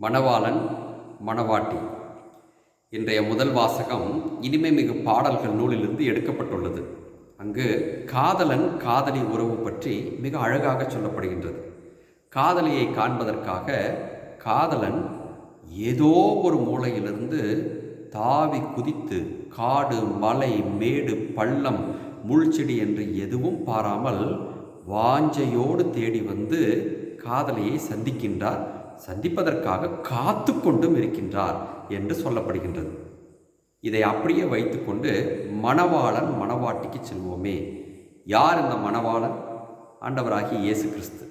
மணவாளன் மணவாட்டி. இன்றைய முதல் வாசகம் இனிமை மிகு பாடல்கள் நூலிலிருந்து எடுக்கப்பட்டுள்ளது. அங்கு காதலன் காதலி உறவு பற்றி மிக அழகாக சொல்லப்படுகின்றது. காதலியை காண்பதற்காக காதலன் ஏதோ ஒரு மூலையிலிருந்து தாவி குதித்து காடு மலை மேடு பள்ளம் முள்செடி என்று எதுவும் பாராமல் வாஞ்சையோடு தேடி வந்து காதலியை சந்திக்கின்றார். சந்திப்பதற்காக காத்து கொண்டும் இருக்கின்றார் என்று சொல்லப்படுகின்றது. இதை அப்படியே வைத்துக்கொண்டு மணவாளன் மணவாட்டிக்கு செல்வோமே யார் இந்த மணவாளன்? ஆண்டவராகிய இயேசு கிறிஸ்து.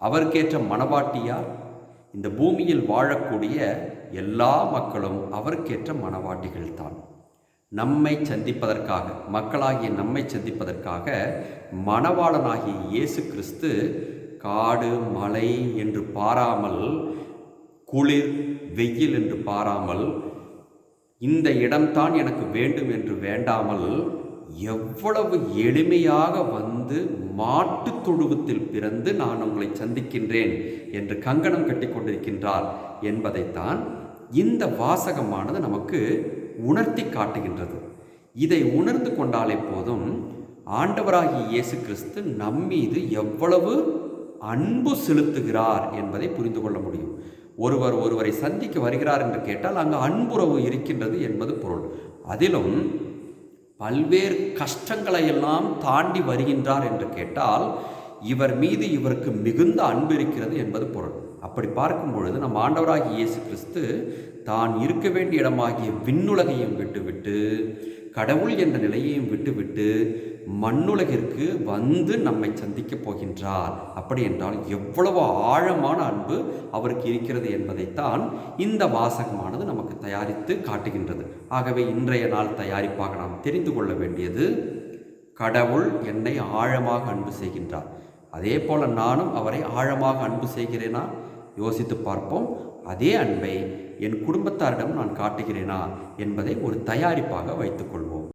அவருக்கேற்ற மணவாட்டி யார்? இந்த பூமியில் வாழக்கூடிய எல்லா மக்களும் அவருக்கேற்ற மணவாட்டிகள் தான். நம்மை சந்திப்பதற்காக மக்களாகிய நம்மை சந்திப்பதற்காக மணவாளனாகிய இயேசு கிறிஸ்து காடு மலை என்று பாராமல் குளிர் வெயில் என்று பாராமல் இந்த இடம்தான் எனக்கு வேண்டும் என்று வேண்டாமல் எவ்வளவு எளிமையாக வந்து மாட்டு தொழுவத்தில் பிறந்து நான் உங்களை சந்திக்கின்றேன் என்று கங்கணம் கட்டி கொண்டிருக்கின்றார் என்பதைத்தான் இந்த வாசகமானது நமக்கு உணர்த்தி காட்டுகின்றது. இதை உணர்ந்து கொண்டாலே போதும் ஆண்டவராகிய இயேசு கிறிஸ்து நம்மீது எவ்வளவு அன்பு செலுத்துகிறார் என்பதை புரிந்து கொள்ள முடியும். ஒருவர் ஒருவரை சந்திக்க வருகிறார் என்று கேட்டால் அங்கு அன்புறவு இருக்கின்றது என்பது பொருள். அதிலும் பல்வேறு கஷ்டங்களை எல்லாம் தாண்டி வருகின்றார் என்று கேட்டால் இவர் மீது இவருக்கு மிகுந்த அன்பு இருக்கிறது என்பது பொருள். அப்படி பார்க்கும் பொழுது நம் ஆண்டவராகிய இயேசு கிறிஸ்து தான் இருக்க வேண்டிய இடமாகிய விண்ணுலகையும் விட்டுவிட்டு கடவுள் என்ற நிலையையும் விட்டுவிட்டு மண்ணுலகிற்கு வந்து நம்மை சந்திக்கப் போகின்றார். அப்படி என்றால் எவ்வளவு ஆழமான அன்பு அவருக்கு இருக்கிறது என்பதைத்தான் இந்த வாசகமானது நமக்கு தயாரித்து காட்டுகின்றது. ஆகவே இன்றைய நாள் தயாரிப்பாக நாம் தெரிந்து கொள்ள வேண்டியது கடவுள் என்னை ஆழமாக அன்பு செய்கின்றார். அதே போல நானும் அவரை ஆழமாக அன்பு செய்கிறேனா? யோசித்து பார்ப்போம். அதே அன்பை என் குடும்பத்தாரிடம் நான் காட்டுகிறேனா என்பதை ஒரு தயாரிப்பாக வைத்துக்கொள்வோம்.